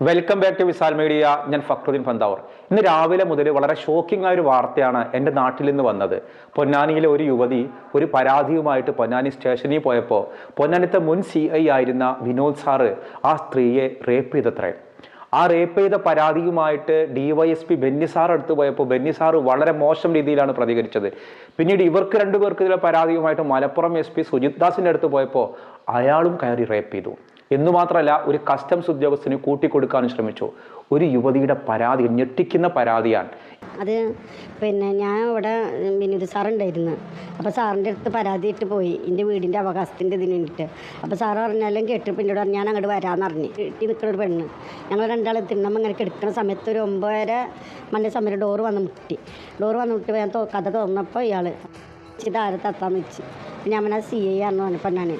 Welcome back to Visal media ഞാൻ ഫക്രുദ്ദീൻ ഫന്താവർ ഇന്ന് രാവിലെ മുതൽ വളരെ ഷോക്കിംഗ് ആയ ഒരു വാർത്തയാണ് എന്റെ നാട്ടിൽ നിന്ന് വന്നത്. പൊന്നാനിയിലെ ഒരു യുവതി ഒരു പരാതിയുമായിട്ട് പൊന്നാനി സ്റ്റേഷനിൽ പോയപ്പോൾ പൊന്നാനിത്തെ മുൻ സി ഐ ആയിരുന്ന വിനോദ് സാറ് ആ സ്ത്രീയെ റേപ്പ് ചെയ്തത്രേ. ആ റേപ്പ് ചെയ്ത പരാതിയുമായിട്ട് ഡിവൈഎസ്പി ബെന്നി സാർ അടുത്ത് പോയപ്പോൾ ബെന്നി സാർ വളരെ മോശം രീതിയിലാണ് പ്രതികരിച്ചത്. പിന്നീട് ഇവർക്ക് രണ്ടുപേർക്ക് ഇതിലെ പരാതിയുമായിട്ട് മലപ്പുറം എസ് പി സുജിത് ദാസിന്റെ അടുത്ത് പോയപ്പോൾ അയാളും കയറി റേപ്പ് ചെയ്തു. എന്നു മാത്രമല്ല ഒരു കസ്റ്റംസ് ഉദ്യോഗസ്ഥന് കൂട്ടിക്കൊടുക്കാനും ശ്രമിച്ചു. ഒരു യുവതിയുടെ പരാതി ഞെട്ടിക്കുന്ന പരാതിയാണ്. അത് പിന്നെ ഞാൻ അവിടെ വിനീത് സാറുണ്ടായിരുന്നു. അപ്പോൾ സാറിന്റെ അടുത്ത് പരാതി ഇട്ട് പോയി. എന്റെ വീടിന്റെ അവകാശത്തിന്റെ ഇതിന് വേണ്ടിയിട്ട്. അപ്പോൾ സാറ് പറഞ്ഞാലും കേട്ടിട്ട് എന്നോട് പറഞ്ഞു ഞാൻ അങ്ങോട്ട് വരാമെന്ന് പറഞ്ഞു. കെട്ടി നിൽക്കുന്ന ഒരു പെണ്ണ്. ഞങ്ങൾ രണ്ടാളെ തിണ്ണമ്മ ഇങ്ങനെ കിടക്കുന്ന സമയത്ത് ഒരു ഒമ്പതര മണി സമയം ഡോറ് വന്ന് മുട്ടി. ഡോറ് വന്ന് മുട്ടി ഞാൻ കഥ തുറന്നപ്പോൾ ഇയാൾ ഇതാരെ തത്താന്ന് വെച്ച്. ഞാൻ അവനെ സി ഐ ആണെന്ന് പറഞ്ഞപ്പോൾ ഞാൻ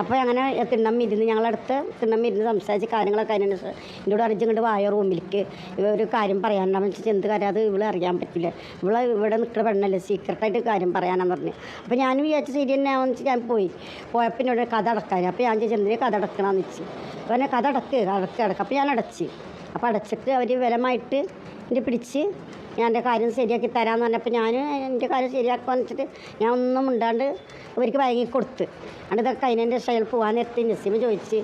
അപ്പോൾ അങ്ങനെ തിണ്ണം ഇരുന്ന് ഞങ്ങളടുത്ത് തിണ്ണം ഇരുന്ന് സംസാരിച്ച് കാര്യങ്ങളൊക്കെ അതിന് എന്നോട് അറിഞ്ഞ് ഇങ്ങോട്ട് വായ റൂമിലേക്ക്. ഒരു കാര്യം പറയാനാണെന്ന് വെച്ചാൽ എന്ത് കാര്യം? അത് ഇവളെ അറിയാൻ പറ്റില്ല ഇവളെ ഇവിടെ നിൽക്കുന്ന പെണ്ണല്ലേ. സീക്രട്ടായിട്ട് കാര്യം പറയാനാന്ന് പറഞ്ഞു. അപ്പോൾ ഞാനും വിചാരിച്ച ശരി തന്നെ ആവുമെന്ന് വെച്ചാൽ ഞാൻ പോയി. പോയപ്പോൾ എന്നോട് കഥ അടക്കാൻ. അപ്പോൾ ഞാൻ ചോദിച്ചു എന്തിനാ കഥ അടക്കണമെന്ന് വെച്ച്. അപ്പോൾ എന്നെ കഥ അടക്ക്. അടക്ക് അടക്കുക അപ്പോൾ ഞാൻ അടച്ച്. അപ്പോൾ അടച്ചിട്ട് അവർ വിലമായിട്ട് എന്നെ പിടിച്ച് ഞാൻ എന്റെ കാര്യം ശരിയാക്കി തരാമെന്ന് പറഞ്ഞപ്പോൾ ഞാൻ എന്റെ കാര്യം ശരിയാക്കാന്ന് വെച്ചിട്ട് ഞാൻ ഒന്നും മിണ്ടാണ്ട് അവർക്ക് വഴങ്ങി കൊടുത്ത്. അണ്ട് ഇതൊക്കെ അതിനെന്റെ ഷെയിൽ പോകാൻ എത്തി നസീമ ചോദിച്ച്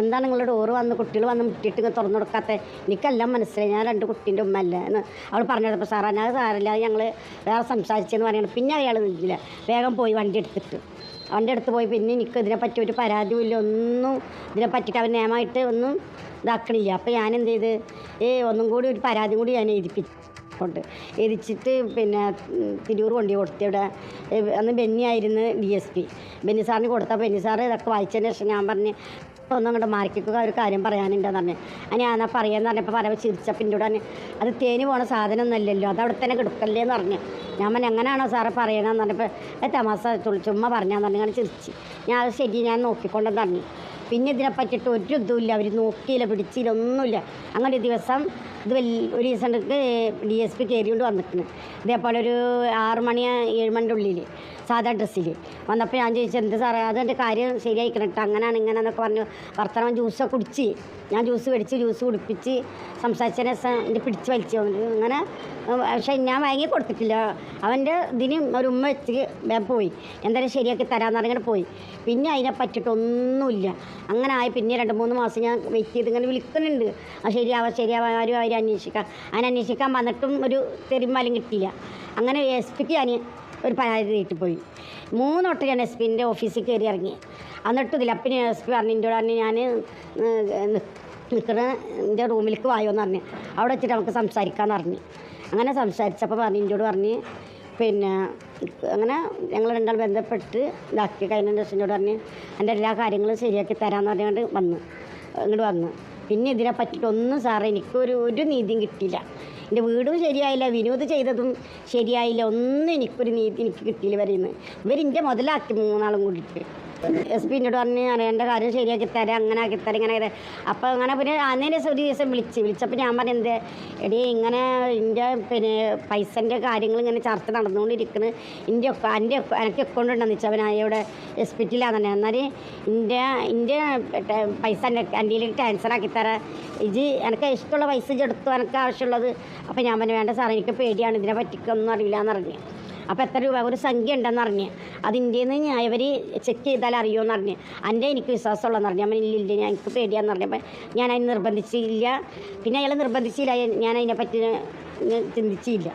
എന്താണ് നിങ്ങളുടെ ഡോറ് വന്ന് കുട്ടികൾ വന്ന് മുട്ടിയിട്ട് തുറന്നു കൊടുക്കാത്ത? എനിക്കെല്ലാം മനസ്സിലായി. ഞാൻ രണ്ട് കുട്ടീന്റെ ഉമ്മല്ല എന്ന് അവൾ പറഞ്ഞപ്പോൾ സാറാ ഞാൻ സാറില്ല ഞങ്ങൾ വേറെ സംസാരിച്ചെന്ന് പറയണം പിന്നെ അയാൾ നിന്നില്ല. വേഗം പോയി വണ്ടി എടുത്തിട്ട്. അവന്റെ അടുത്ത് പോയി പിന്നെ എനിക്ക് ഇതിനെപ്പറ്റി ഒരു പരാതിയും ഒന്നും ഇതിനെ പറ്റിയിട്ട് അവൻ നിയമമായിട്ട് ഒന്നും ഇതാക്കണില്ല. അപ്പോൾ ഞാൻ എന്ത് ചെയ്ത് ഏ ഒന്നും കൂടി ഒരു പരാതി കൂടി ഞാൻ എഴുതിപ്പിച്ചു കൊണ്ട് എരിച്ചിട്ട് പിന്നെ തിരൂർ കൊണ്ടു കൊടുത്തു ഇവിടെ. അന്ന് ബെന്നി ആയിരുന്നു ഡി എസ് പി ബെന്നി സാറിന് കൊടുത്ത ബെന്നി ഇതൊക്കെ വായിച്ചതിന് ശേഷം ഞാൻ പറഞ്ഞ് ഒന്നും അങ്ങോട്ട് മാർക്കിക്കുക ഒരു കാര്യം പറയാനുണ്ടെന്ന് പറഞ്ഞു. അതിന് ഞാൻ പറയാന്ന് പറഞ്ഞപ്പോൾ പറയുമ്പോൾ ചിരിച്ചപ്പോൾ തന്നെ അത് തേനി പോണ സാധനം ഒന്നുമല്ലല്ലോ അത് അവിടെ തന്നെ കിടക്കല്ലേ എന്ന് പറഞ്ഞു. ഞാൻ പറഞ്ഞു എങ്ങനെയാണോ സാറ് പറയണമെന്ന് പറഞ്ഞപ്പോൾ തമാസ തമാശ ചുള്ളി ചുമ്മാ പറഞ്ഞാന്ന് പറഞ്ഞു അങ്ങനെ ചിരിച്ച്. ഞാൻ അത് ശരി ഞാൻ നോക്കിക്കൊണ്ടെന്ന് പറഞ്ഞു. പിന്നെ ഇതിനെ പറ്റിയിട്ട് ഒരു ഇതുമില്ല. അവർ നോക്കിയില്ല പിടിച്ചില്ല ഒന്നുമില്ല. അങ്ങനെ ദിവസം ഇത് വലിയ ഒരു ഈസണ്ടക്ക് ഡി എസ് പി കയറിയോണ്ട് വന്നിട്ടുണ്ട് ഇതേപോലെ ഒരു ആറ് മണി ഏഴ് മണിന്റെ ഉള്ളിൽ സാധാ ഡ്രസ്സിൽ വന്നപ്പോൾ ഞാൻ ചോദിച്ചു എന്ത് സാറേ അതെന്റെ കാര്യം? ശരിയായിക്കണം കേട്ടോ അങ്ങനെയാണ് ഇങ്ങനെയെന്നൊക്കെ പറഞ്ഞു. ഭർത്താവ് ജ്യൂസൊക്കെ കുടിച്ച് ഞാൻ ജ്യൂസ് മേടിച്ച് ജ്യൂസ് കുടിപ്പിച്ച് സംസാരിച്ചതിനെ എന്റെ പിടിച്ച് വലിച്ചു. അങ്ങനെ പക്ഷേ ഞാൻ വാങ്ങി കൊടുത്തിട്ടില്ല. അവന്റെ ഇതിന് ഒരു ഉമ്മ വെച്ച് പോയി. എന്തായാലും ശരിയാക്കി തരാമെന്ന് പറഞ്ഞിട്ട് പോയി. പിന്നെ അതിനെ പറ്റിയിട്ടൊന്നുമില്ല അങ്ങനെ ആയി. പിന്നെ രണ്ട് മൂന്ന് മാസം ഞാൻ വെയിറ്റ് ചെയ്ത് ഇങ്ങനെ വിളിക്കുന്നുണ്ട്. ആ ശരിയാവാ ശരിയാവാ ആരും അവർ അന്വേഷിക്കാം. അങ്ങനെ അന്വേഷിക്കാൻ വന്നിട്ടും ഒരു തെരുമാലും കിട്ടിയില്ല. അങ്ങനെ എസ് പിക്ക് ഞാൻ ഒരു പരാതി ഇട്ട് പോയി. മൂന്ന് തൊട്ട് ഞാൻ എസ് പിന്റെ ഓഫീസിൽ കയറി ഇറങ്ങി എന്നിട്ട് ഇതില്ല അപ്പം എസ് പി പറഞ്ഞു എന്റെ പറഞ്ഞു ഞാൻ നിൽക്കുന്ന എന്റെ റൂമിലേക്ക് വായോന്ന് പറഞ്ഞു. അവിടെ വെച്ചിട്ട് നമുക്ക് സംസാരിക്കാമെന്ന് പറഞ്ഞു. അങ്ങനെ സംസാരിച്ചപ്പോൾ പറഞ്ഞു എന്നോട് പറഞ്ഞ് പിന്നെ അങ്ങനെ ഞങ്ങൾ രണ്ടാൾ ബന്ധപ്പെട്ട് ഇതാക്കി കഴിഞ്ഞ ശേഷം എന്നോട് പറഞ്ഞ് എന്റെ എല്ലാ കാര്യങ്ങളും ശരിയാക്കി തരാമെന്ന് പറഞ്ഞുകൊണ്ട് വന്ന് ഇങ്ങോട്ട് വന്ന്. പിന്നെ ഇതിനെ പറ്റിയിട്ടൊന്നും സാറേ എനിക്കൊരു ഒരു നീതിയും കിട്ടിയില്ല. എന്റെ വീടും ശരിയായില്ല വിനോദ് ചെയ്തതും ശരിയായില്ല ഒന്നും എനിക്കൊരു നീതി എനിക്ക് കിട്ടിയില്ല വരുന്നത് ഇവരിന്റെ മുതലാക്കി മൂന്നാളും കൂടിയിട്ട്. എസ് പി എന്നോട് പറഞ്ഞ് അറിയേണ്ട കാര്യം ശരിയാക്കി തരാം അങ്ങനെ ആക്കി തരാം ഇങ്ങനെ. അപ്പോൾ അങ്ങനെ പിന്നെ അന്നേ ഒരു ദിവസം വിളിച്ച് വിളിച്ചപ്പോൾ ഞാൻ പറഞ്ഞു എടി ഇങ്ങനെ എന്റെ പിന്നെ പൈസന്റെ കാര്യങ്ങൾ ഇങ്ങനെ ചർച്ച നടന്നുകൊണ്ടിരിക്കുന്നു എന്റെ ഒക്കെ എന്റെ എനിക്ക് അക്കൗണ്ട് ഉണ്ടെന്ന് വെച്ചാൽ അവൻ ഇവിടെ ഹോസ്പിറ്റലാണ് തന്നെ എന്നാൽ എന്റെ എന്റെ പൈസ എന്റെ എന്റെ ട്രാൻസ്ഫറാക്കി തരാം. ഇത് എനിക്ക് ഇഷ്ടമുള്ള പൈസ എടുത്തു എനിക്ക് ആവശ്യമുള്ളത്. അപ്പോൾ ഞാൻ പറഞ്ഞു വേണ്ട സാർ എനിക്ക് പേടിയാണ് ഇതിനെ പറ്റിക്കൊന്നും അറിയില്ല എന്ന് പറഞ്ഞു. അപ്പോൾ എത്ര രൂപ? ഒരു സംഖ്യ ഉണ്ടെന്ന് അറിഞ്ഞ്. ഇന്ത്യയിൽ നിന്ന് ഇവർ ചെക്ക് ചെയ്താൽ അറിയുമെന്ന് അറിഞ്ഞ്. എന്റെ എനിക്ക് വിശ്വാസമുള്ളതെന്ന് പറഞ്ഞു ഞാൻ ഇല്ല ഇല്ല ഞാൻ എനിക്ക് പേടിയാന്ന് പറഞ്ഞപ്പോൾ ഞാൻ അതിന് നിർബന്ധിച്ചില്ല. പിന്നെ അയാൾ നിർബന്ധിച്ചില്ല. ഞാൻ അതിനെപ്പറ്റി ഞാൻ ചിന്തിച്ചില്ല.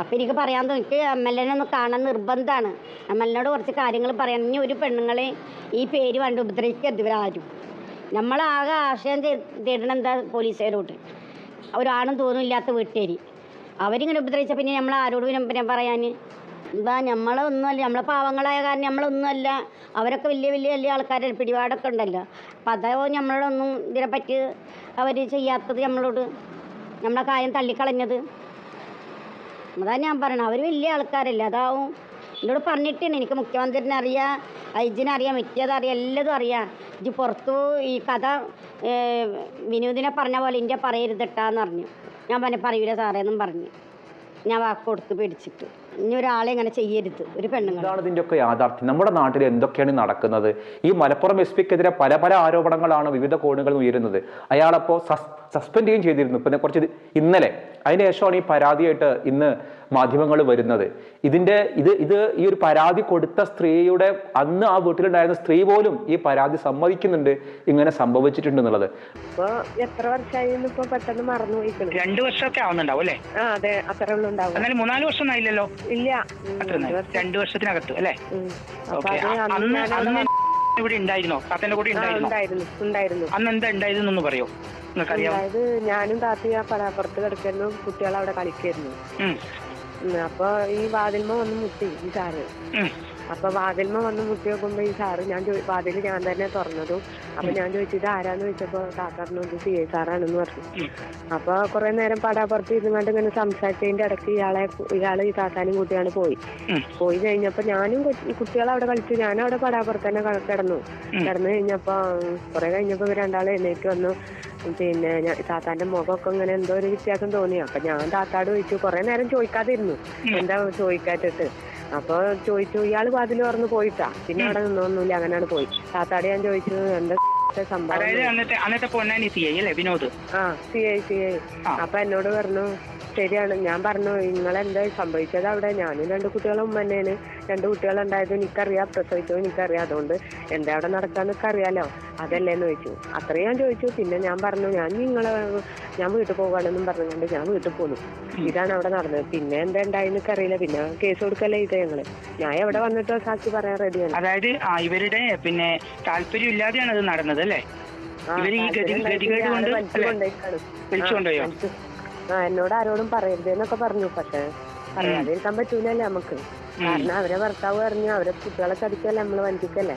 അപ്പോൾ എനിക്ക് പറയാൻ തോന്നി എനിക്ക് എം എൽ എനെ ഒന്ന് കാണാൻ നിർബന്ധമാണ് എം എൽ എനോട് കുറച്ച് കാര്യങ്ങൾ പറയാൻ. ഇനി ഒരു പെണ്ണുങ്ങളെ ഈ പേര് കണ്ട് ഉപദ്രവിക്കരുത് ഇവരാരും നമ്മളാകെ ആശയം തേടണം എന്താ? പോലീസുകാരോട്ട് ഒരാണും തോന്നില്ലാത്ത വീട്ടുകാർ അവരിങ്ങനെ ഉപദ്രവിച്ച പിന്നെ നമ്മൾ ആരോട് പിന്നെ പറയാൻ എന്താ നമ്മളൊന്നുമല്ല നമ്മളെ പാവങ്ങളായ കാരണം നമ്മളൊന്നുമല്ല അവരൊക്കെ വലിയ വലിയ വലിയ ആൾക്കാരെ പിടിപാടൊക്കെ ഉണ്ടല്ലോ. അപ്പം അതോ നമ്മളോടൊന്നും ഇതിനെപ്പറ്റി അവർ ചെയ്യാത്തത് നമ്മളോട് നമ്മളെ കാര്യം തള്ളിക്കളഞ്ഞത്? അതാ ഞാൻ പറയണത് അവർ വലിയ ആൾക്കാരല്ലേ. അതാവും. എന്നോട് പറഞ്ഞിട്ടുണ്ട് എനിക്ക് മുഖ്യമന്ത്രിനെ അറിയാം ഐജിനെ അറിയാം വ്യക്തിയത് അറിയാം എല്ലാതും അറിയാം. ഇത് പുറത്തു ഈ കഥ വിനോദിനെ പറഞ്ഞ പോലെ ഇന്ത്യ പറയരുതട്ടാന്ന് പറഞ്ഞു. ഞാൻ പറഞ്ഞു പറയൂല സാറേ എന്നും പറഞ്ഞു. ഞാൻ വാക്ക് കൊടുത്ത് പേടിച്ചിട്ട്. ഇനി ഒരാളെ ഇങ്ങനെ ചെയ്യരുത്. ഒരു പെണ്ണുങ്ങൾ ഇതാണ് ഇതിന്റെയൊക്കെ യാഥാർത്ഥ്യം? നമ്മുടെ നാട്ടിൽ എന്തൊക്കെയാണ് നടക്കുന്നത്? ഈ മലപ്പുറം എസ് പിക്കെതിരെ പല പല ആരോപണങ്ങളാണ് വിവിധ കോണുകൾ ഉയരുന്നത്. അയാളപ്പോൾ സസ്പെൻഡ് ചെയ്യുകയും ചെയ്തിരുന്നു. ഇപ്പം കുറച്ച് ഇന്നലെ. അതിന് ശേഷമാണ് ഈ പരാതിയായിട്ട് ഇന്ന് മാധ്യമങ്ങൾ വരുന്നത്. ഇതിന്റെ ഇത് ഇത് ഈ ഒരു പരാതി കൊടുത്ത സ്ത്രീയുടെ അന്ന് ആ വീട്ടിലുണ്ടായിരുന്ന സ്ത്രീ പോലും ഈ പരാതി സമ്മതിക്കുന്നുണ്ട് ഇങ്ങനെ സംഭവിച്ചിട്ടുണ്ട് എന്നുള്ളത്. എത്ര വർഷമായി പെട്ടെന്ന് മറന്നു രണ്ടു വർഷമൊക്കെ ആവുന്നുണ്ടാവും അല്ലേ? ആ അതെ. അത്ര എന്നാലും മൂന്നാൽ വർഷം ആയില്ലല്ലോ ഇല്ല രണ്ട് വർഷം. രണ്ടു വർഷത്തിനകത്ത് അല്ലേ? അന്ന് അന്ന് ഇവിടെ ഉണ്ടായിരുന്നോ? താത്തന്റെ കൂടെ ഉണ്ടായിരുന്നോ? ഉണ്ടായിരുന്നു. ഉണ്ടായിരുന്നു. അന്ന് എന്താ ഉണ്ടായതെന്നൊന്ന് പറയോ? നിങ്ങൾക്കറിയാം അതായത് ഞാനും താത്തി ആ പടാപ്പുറത്ത് കിടക്കുന്നു. കുട്ടികൾ അവിടെ കളിക്കായിരുന്നു. അപ്പൊ ഈ വാതിൽമ വന്ന് മുട്ടി ഈ സാറ്. അപ്പൊ വാതിൽമ വന്ന് മുട്ടി നോക്കുമ്പോ ഈ സാറ് ഞാൻ വാതിൽ ഞാൻ തന്നെ തുറന്നതും. അപ്പൊ ഞാൻ ചോദിച്ചു ഇതാരാന്ന് ആരാന്ന് ചോദിച്ചപ്പോ താത്ത പറഞ്ഞു ഇത് സി ഐ സാറാണെന്ന് പറഞ്ഞു. അപ്പൊ കുറെ നേരം പടാപ്പുറത്ത് ഇരുന്നുകൊണ്ട് ഇങ്ങനെ സംസാരിച്ചതിന്റെ ഇടയ്ക്ക് ഇയാളെ ഇയാൾ ഈ താത്താനും കൂട്ടിയാണ് പോയി. പോയി കഴിഞ്ഞപ്പോ ഞാനും കുട്ടികളെ അവിടെ കളിച്ചു ഞാനും അവിടെ പടാപ്പുറത്ത് തന്നെ കിടന്നു. കിടന്നു കഴിഞ്ഞപ്പോ കുറെ കഴിഞ്ഞപ്പോ രണ്ടാളെ രണ്ടാളും എഴുന്നേറ്റ് വന്നു. പിന്നെ ഞാൻ താത്താന്റെ മുഖമൊക്കെ ഇങ്ങനെ എന്തോ ഒരു വ്യത്യാസം തോന്നി. അപ്പൊ ഞാൻ താത്താട് ചോദിച്ചു കുറെ നേരം ചോദിക്കാതിരുന്നു. എന്താ ചോദിക്കാറ്റിട്ട് അപ്പൊ ചോദിച്ചു ഇയാൾ വാതിൽ തുറന്ന് പോയിട്ടാ? പിന്നെ അവിടെ നിന്നൊന്നുമില്ല അങ്ങനെയാണ് പോയി. താത്താട് ഞാൻ ചോദിച്ചു എന്താ സംഭവം? അതായത് അന്നത്തെ അന്നത്തെ പൊന്നാനി സി ഐ അല്ലേ വിനോദ്? ആ സി ഐ സി ഐ. അപ്പൊ എന്നോട് പറഞ്ഞു ശരിയാണ്. ഞാൻ പറഞ്ഞു നിങ്ങളെന്താ സംഭവിച്ചത് അവിടെ? ഞാനും രണ്ട് കുട്ടികളും ഉമ്മ തന്നെയാണ്. രണ്ട് കുട്ടികളുണ്ടായത് എനിക്കറിയാം പ്രസവിച്ചത് എനിക്കറിയാം. അതുകൊണ്ട് എന്താ അവിടെ നടക്കാന്നൊക്കെ അറിയാലോ? അതല്ലേന്ന് ചോദിച്ചു. അത്രയും ഞാൻ ചോദിച്ചു. പിന്നെ ഞാൻ പറഞ്ഞു ഞാൻ നിങ്ങളെ ഞാൻ വീട്ടിൽ പോകാണെന്നും പറഞ്ഞുകൊണ്ട് ഞാൻ വീട്ടിൽ പോന്നു. ഇതാണ് അവിടെ നടന്നത്. പിന്നെ എന്താ ഉണ്ടായെന്ന് അറിയില്ല. പിന്നെ കേസ് കൊടുക്കല്ലേ ഇത് ഞങ്ങൾ. ഞാൻ എവിടെ വന്നിട്ടോ സാക്ഷി പറയാൻ റെഡിയാണ് അതായത് ഇവരുടെ പിന്നെ താല്പര്യം ഇല്ലാതെയാണ് അത് നടന്നത് അല്ലേ? ഇവർ ഈ ഗതി ഗതികേട് കൊണ്ട് ഇയാൾ ആ, എന്നോട് ആരോടും പറയരുത് എന്നൊക്കെ പറഞ്ഞു. പക്ഷെ പറയാതിരിക്കാൻ പറ്റൂലല്ലേ നമുക്ക്. കാരണം അവരെ ഭർത്താവ് പറഞ്ഞു അവരെ കുട്ടികളെ ചതിക്കല്ലേ നമ്മൾ വഞ്ചിക്കല്ലേ?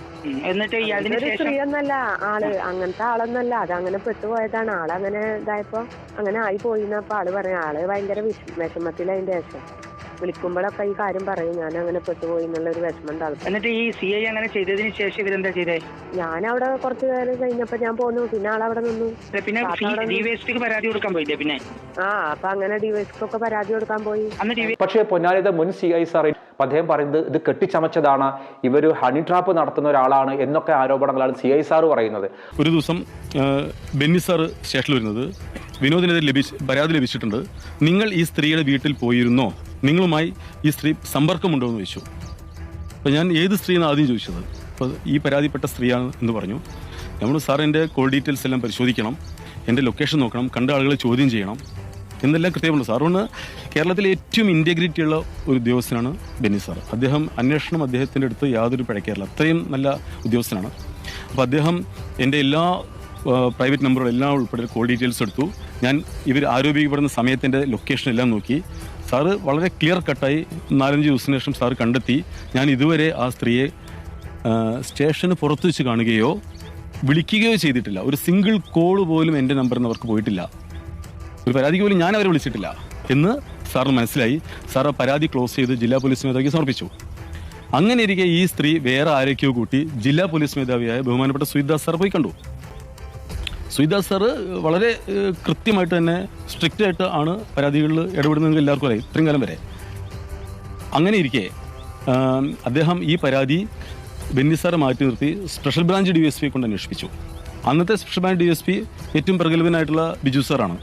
ഒരു ശേഷം സ്ത്രീ ഒന്നല്ല ആൾ അങ്ങനത്തെ ആളൊന്നല്ല. അത് അങ്ങനെ പെട്ടുപോയതാണ്. ആൾ അങ്ങനെ ഇതായപ്പോ അങ്ങനെ ആയി പോയിന്നപ്പോ ആൾ പറഞ്ഞു. ആൾ ഭയങ്കര വിഷ വിഷമത്തിൽ അതിന്റെ ശേഷം. വിളിക്കുമ്പോഴൊക്കെ ഈ കാര്യം പറയും. ഞാൻ അങ്ങനെ പെട്ടുപോയി എന്നുള്ള ഒരു വിഷമം ഉണ്ട് എന്നിട്ട് ഈ സി ഐ അങ്ങനെ ചെയ്തതിന് ശേഷം ഇവരെന്താ ചെയ്തേ? ഞാൻ അവിടെ കുറച്ച് നേരം കഴിഞ്ഞപ്പോ ഞാൻ പോന്നു. പിന്നെ ആളവിടെ നിന്നു. പിന്നെ അവിടെ ഡിവൈഎസ്പിക്ക് പരാതി കൊടുക്കാൻ പോയില്ലേ പിന്നെ? ആ അപ്പൊ അങ്ങനെ ഡിവൈസ്ക്കൊക്കെ പരാതി കൊടുക്കാൻ പോയി. അന്ന് പക്ഷേ പൊന്നാനിയുടെ മുൻ സി ഐ സാർ അദ്ദേഹം പറയുന്നത് ഇത് കെട്ടിച്ചമച്ചതാണ്. ഇവർ ഹണി ട്രാപ്പ് നടത്തുന്ന ഒരാളാണ് എന്നൊക്കെ ആരോപണങ്ങളാണ് സി ഐ സാർ പറയുന്നത്. ഒരു ദിവസം ബെന്നി സാർ സ്റ്റേഷനിൽ വരുന്നത് വിനോദിനെതിരെ ലഭിച്ച് പരാതി ലഭിച്ചിട്ടുണ്ട്. നിങ്ങൾ ഈ സ്ത്രീയുടെ വീട്ടിൽ പോയിരുന്നോ? നിങ്ങളുമായി ഈ സ്ത്രീ സമ്പർക്കമുണ്ടോ എന്ന് ചോദിച്ചു. അപ്പോൾ ഞാൻ ഏത് സ്ത്രീയെന്ന് ആദ്യം ചോദിച്ചത്? അപ്പോൾ ഈ പരാതിപ്പെട്ട സ്ത്രീയാണ് എന്ന് പറഞ്ഞു. നമ്മൾ സാർ എന്റെ കോൾ ഡീറ്റെയിൽസ് എല്ലാം പരിശോധിക്കണം. എന്റെ ലൊക്കേഷൻ നോക്കണം. കണ്ട ആളുകളെ ചോദ്യം ചെയ്യണം. എന്നെല്ലാം കൃത്യമുണ്ട് സാർ അതുകൊണ്ട് കേരളത്തിലെ ഏറ്റവും ഇന്റഗ്രിറ്റി ഉള്ള ഒരു ഉദ്യോഗസ്ഥനാണ് ബെന്നി സാർ. അദ്ദേഹം അന്വേഷണം അദ്ദേഹത്തിന്റെ അടുത്ത് യാതൊരു പിഴക്കേറില്ല. അത്രയും നല്ല ഉദ്യോഗസ്ഥനാണ്. അപ്പോൾ അദ്ദേഹം എന്റെ എല്ലാ പ്രൈവറ്റ് നമ്പറുകൾ എല്ലാം ഉൾപ്പെടെ കോൾ ഡീറ്റെയിൽസ് എടുത്തു. ഞാൻ ഇവർ ആരോപിക്കപ്പെടുന്ന സമയത്തിന്റെ ലൊക്കേഷൻ എല്ലാം നോക്കി. സാറ് വളരെ ക്ലിയർ കട്ടായി നാലഞ്ച് ദിവസത്തിന് ശേഷം സാറ് കണ്ടെത്തി. ഞാൻ ഇതുവരെ ആ സ്ത്രീയെ സ്റ്റേഷന് പുറത്തു വെച്ച് കാണുകയോ വിളിക്കുകയോ ചെയ്തിട്ടില്ല. ഒരു സിംഗിൾ കോൾ പോലും എന്റെ നമ്പറിൽ നിന്ന് അവർക്ക് പോയിട്ടില്ല. ഒരു പരാതിക്ക് പോലും ഞാൻ അവരെ വിളിച്ചിട്ടില്ല എന്ന് സാറിന് മനസ്സിലായി. സാർ പരാതി ക്ലോസ് ചെയ്ത് ജില്ലാ പോലീസ് മേധാവിക്ക് സമർപ്പിച്ചു. അങ്ങനെ ഇരിക്കെ ഈ സ്ത്രീ വേറെ ആരൊക്കെയോ കൂട്ടി ജില്ലാ പോലീസ് മേധാവിയായ ബഹുമാനപ്പെട്ട സുഹിദാസ് സാർ പോയി കണ്ടു. സുയിദാസ് സാറ് വളരെ കൃത്യമായിട്ട് തന്നെ സ്ട്രിക്റ്റ് ആയിട്ട് ആണ് പരാതികളിൽ ഇടപെടുന്നത് എല്ലാവർക്കും അറിയാം ഇത്രയും കാലം വരെ. അങ്ങനെ ഇരിക്കെ അദ്ദേഹം ഈ പരാതി ബെന്നി സാറെ മാറ്റി നിർത്തി special branch D S P കൊണ്ട് അന്വേഷിപ്പിച്ചു. അന്നത്തെ special branch D S P ഏറ്റവും പ്രഗത്ഭനായിട്ടുള്ള ബിജു സാറാണ്.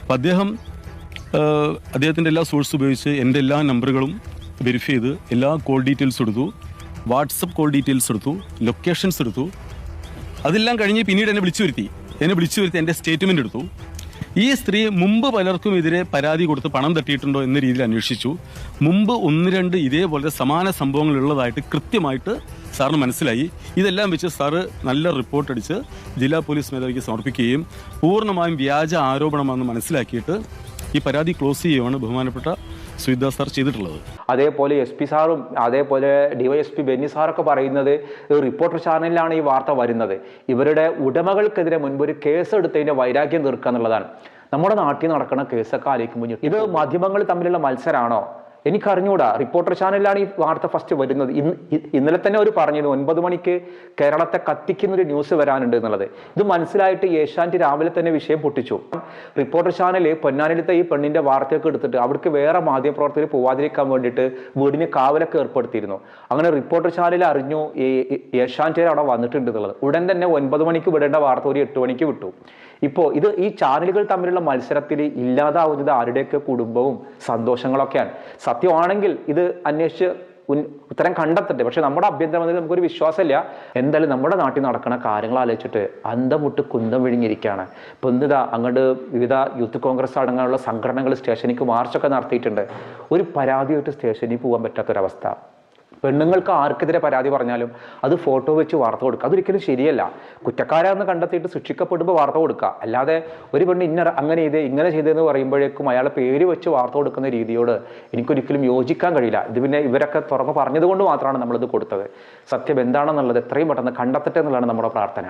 അപ്പം അദ്ദേഹം അദ്ദേഹത്തിന്റെ എല്ലാ സോഴ്സ് ഉപയോഗിച്ച് എന്റെ എല്ലാ നമ്പറുകളും വെരിഫൈ ചെയ്ത് എല്ലാ കോൾ ഡീറ്റെയിൽസ് എടുത്തു വാട്സപ്പ് കോൾ ഡീറ്റെയിൽസ് എടുത്തു ലൊക്കേഷൻസ് എടുത്തു. അതെല്ലാം കഴിഞ്ഞ് പിന്നീട് എന്നെ വിളിച്ചു വരുത്തി. എന്നെ വിളിച്ചു വരുത്തി എന്റെ സ്റ്റേറ്റ്മെന്റ് എടുത്തു. ഈ സ്ത്രീ മുമ്പ് പലർക്കും എതിരെ പരാതി കൊടുത്ത് പണം തട്ടിയിട്ടുണ്ടോ എന്ന രീതിയിൽ അന്വേഷിച്ചു. മുമ്പ് ഒന്ന് രണ്ട് ഇതേപോലെ സമാന സംഭവങ്ങൾ ഉള്ളതായിട്ട് കൃത്യമായിട്ട് സാറിന് മനസ്സിലായി. ഇതെല്ലാം വെച്ച് സാറ് നല്ല റിപ്പോർട്ട് അടിച്ച് ജില്ലാ പോലീസ് മേധാവിക്ക് സമർപ്പിക്കുകയും പൂർണമായും വ്യാജ ആരോപണമാണെന്ന് മനസ്സിലാക്കിയിട്ട് ഈ പരാതി ക്ലോസ് ചെയ്യുകയാണ് ബഹുമാനപ്പെട്ട സുവിദാസ് സാർ ചെയ്തിട്ടുള്ളത്? അതേപോലെ എസ് പി സാറും അതേപോലെ ഡിവൈഎസ്പി ബെന്നി സാറൊക്കെ പറയുന്നത് റിപ്പോർട്ടർ ചാനലിലാണ് ഈ വാർത്ത വരുന്നത്. ഇവരുടെ ഉടമകൾക്കെതിരെ മുൻപ് ഒരു കേസ് എടുത്തതിന്റെ വൈരാഗ്യം തീർക്കുക എന്നുള്ളതാണ്. നമ്മുടെ നാട്ടിൽ നടക്കുന്ന കേസൊക്കെ ആലോചിക്കുമ്പോൾ ഇത് മാധ്യമങ്ങൾ തമ്മിലുള്ള മത്സരമാണോ എനിക്കറിഞ്ഞൂടാ. റിപ്പോർട്ടർ ചാനലിലാണ് ഈ വാർത്ത ഫസ്റ്റ് വരുന്നത്. ഇന്ന് ഇന്നലെ തന്നെ അവർ പറഞ്ഞിരുന്നു ഒൻപത് മണിക്ക് കേരളത്തെ കത്തിക്കുന്ന ഒരു ന്യൂസ് വരാനുണ്ട് എന്നുള്ളത്. ഇത് മനസ്സിലായിട്ട് ഏഷ്യാനെറ്റ് രാവിലെ തന്നെ വിഷയം പൊട്ടിച്ചു. റിപ്പോർട്ടർ ചാനൽ പൊന്നാനിലത്തെ ഈ പെണ്ണിന്റെ വാർത്തയൊക്കെ എടുത്തിട്ട് അവർക്ക് വേറെ മാധ്യമപ്രവർത്തകർ പോവാതിരിക്കാൻ വേണ്ടിയിട്ട് വീടിന് കാവലൊക്കെ ഏർപ്പെടുത്തിയിരുന്നു. അങ്ങനെ റിപ്പോർട്ടർ ചാനൽ അറിഞ്ഞു ഈ അവിടെ വന്നിട്ടുണ്ട് എന്നുള്ളത്. ഉടൻ തന്നെ ഒൻപത് മണിക്ക് വിടേണ്ട വാർത്ത ഒരു എട്ട് മണിക്ക് വിട്ടു. ഇപ്പോൾ ഇത് ഈ ചാനലുകൾ തമ്മിലുള്ള മത്സരത്തിൽ ഇല്ലാതാവുന്നത് ആരുടെയൊക്കെ കുടുംബവും സന്തോഷങ്ങളൊക്കെയാണ്. സത്യമാണെങ്കിൽ ഇത് അന്വേഷിച്ച് ഉത്തരം കണ്ടെത്തട്ടെ. പക്ഷെ നമ്മുടെ അഭ്യന്തരമന്ത്രി നമുക്കൊരു വിശ്വാസമില്ല. എന്തായാലും നമ്മുടെ നാട്ടിൽ നടക്കുന്ന കാര്യങ്ങൾ ആലോചിച്ചിട്ട് അന്തമുട്ട് കുന്തം വിഴിഞ്ഞിരിക്കുകയാണ് ഇപ്പം ഇന്നിതാ അങ്ങോട്ട് വിവിധ യൂത്ത് കോൺഗ്രസ് അടങ്ങാനുള്ള സംഘടനകൾ സ്റ്റേഷനിലേക്ക് മാർച്ചൊക്കെ നടത്തിയിട്ടുണ്ട്. ഒരു പരാതിയായിട്ട് സ്റ്റേഷനിൽ പോകാൻ പറ്റാത്തൊരവസ്ഥ. പെണ്ണുങ്ങൾക്ക് ആർക്കെതിരെ പരാതി പറഞ്ഞാലും അത് ഫോട്ടോ വെച്ച് വാർത്ത കൊടുക്കുക. അതൊരിക്കലും ശരിയല്ല. കുറ്റക്കാരാണെന്ന് കണ്ടെത്തിയിട്ട് ശിക്ഷിക്കപ്പെടുമ്പോൾ വാർത്ത കൊടുക്കുക. അല്ലാതെ ഒരു പെണ്ണ് ഇന്ന അങ്ങനെ ചെയ്തേ ഇങ്ങനെ ചെയ്തതെന്ന് പറയുമ്പോഴേക്കും അയാളെ പേര് വെച്ച് വാർത്ത കൊടുക്കുന്ന രീതിയോട് എനിക്കൊരിക്കലും യോജിക്കാൻ കഴിയില്ല. ഇത് പിന്നെ ഇവരൊക്കെ തുറന്ന് പറഞ്ഞതുകൊണ്ട് മാത്രമാണ് നമ്മളിത് കൊടുത്തത്. സത്യം എന്താണെന്നുള്ളത് എത്രയും പെട്ടെന്ന് കണ്ടെത്തട്ടെ എന്നുള്ളതാണ് നമ്മുടെ പ്രാർത്ഥന.